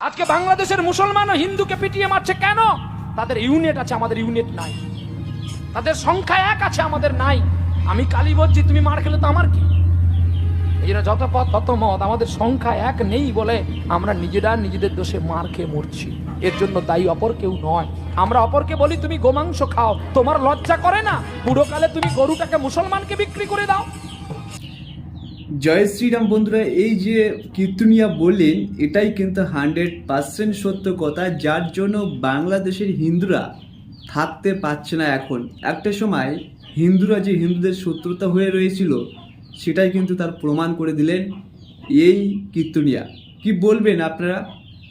আজকে বাংলাদেশের মুসলমান ও হিন্দুকে পিটিয়ে মারছে কেন? তাদের ইউনিট আছে, আমাদের ইউনিট নাই। তাদের সংখ্যা এক আছে, আমাদের নাই। আমি কালী বলছি, তুমি মার খেলে তো আমার কি? এই জন্য যত পথ, তত মত, আমাদের সংখ্যা এক নেই বলে আমরা নিজেরা নিজেদের দোষে মার খেয়ে মরছি। এর জন্য দায়ী অপর কেউ নয়। আমরা অপরকে বলি, তুমি গোমাংস খাও। তোমার লজ্জা করে না? বুড়োকালে তুমি গরুটাকে মুসলমানকে বিক্রি করে দাও। জয় শ্রীরাম বন্ধুরা, এই যে কীর্তনিয়া বললেন, এটাই কিন্তু হান্ড্রেড পার্সেন্ট সত্য কথা। যার জন্য বাংলাদেশের হিন্দুরা থাকতে পারছে না এখন। একটা সময় হিন্দুরা যে হিন্দুদের শত্রুতা হয়ে রয়েছিল, সেটাই কিন্তু তার প্রমাণ করে দিলেন এই কীর্তনিয়া। কি বলবেন আপনারা?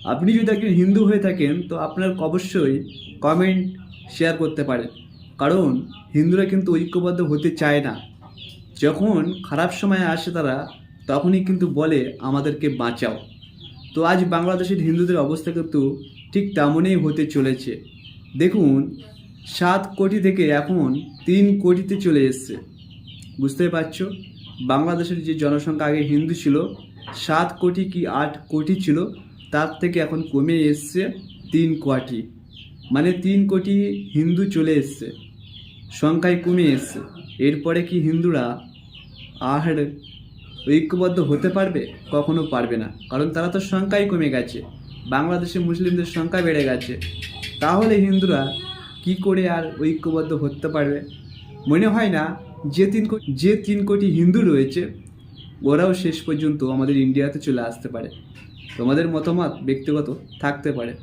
আপনি যদি একজন হিন্দু হয়ে থাকেন, তো আপনার অবশ্যই কমেন্ট শেয়ার করতে পারেন। কারণ হিন্দুরা কিন্তু ঐক্যবদ্ধ হতে চায় না। যখন খারাপ সময় আসে তারা, তখনই কিন্তু বলে আমাদেরকে বাঁচাও। তো আজ বাংলাদেশের হিন্দুদের অবস্থা কিন্তু ঠিক তেমনই হতে চলেছে। দেখুন, সাত কোটি থেকে এখন তিন কোটিতে চলে এসছে। বুঝতে পারছ? বাংলাদেশের যে জনসংখ্যা আগে হিন্দু ছিল, সাত কোটি কি আট কোটি ছিল, তার থেকে এখন কমে এসছে তিন কোটি। মানে তিন কোটি হিন্দু চলে এসছে। সংখ্যায় কমে এসছে। এরপরে কি হিন্দুরা আর ঐক্যবদ্ধ হতে পারবে, কখনো পারবে না। কারণ তারা তো সংখ্যাই কমে গেছে। বাংলাদেশে মুসলিমদের সংখ্যা বেড়ে গেছে। তাহলে হিন্দুরা কি করে আর ঐক্যবদ্ধ হতে পারবে? মনে হয় না, যে তিন যে তিন কোটি হিন্দু রয়েছে, ওরাও শেষ পর্যন্ত আমাদের ইন্ডিয়াতে চলে আসতে পারে। তোমাদের মতামত ব্যক্তিগত থাকতে পারে।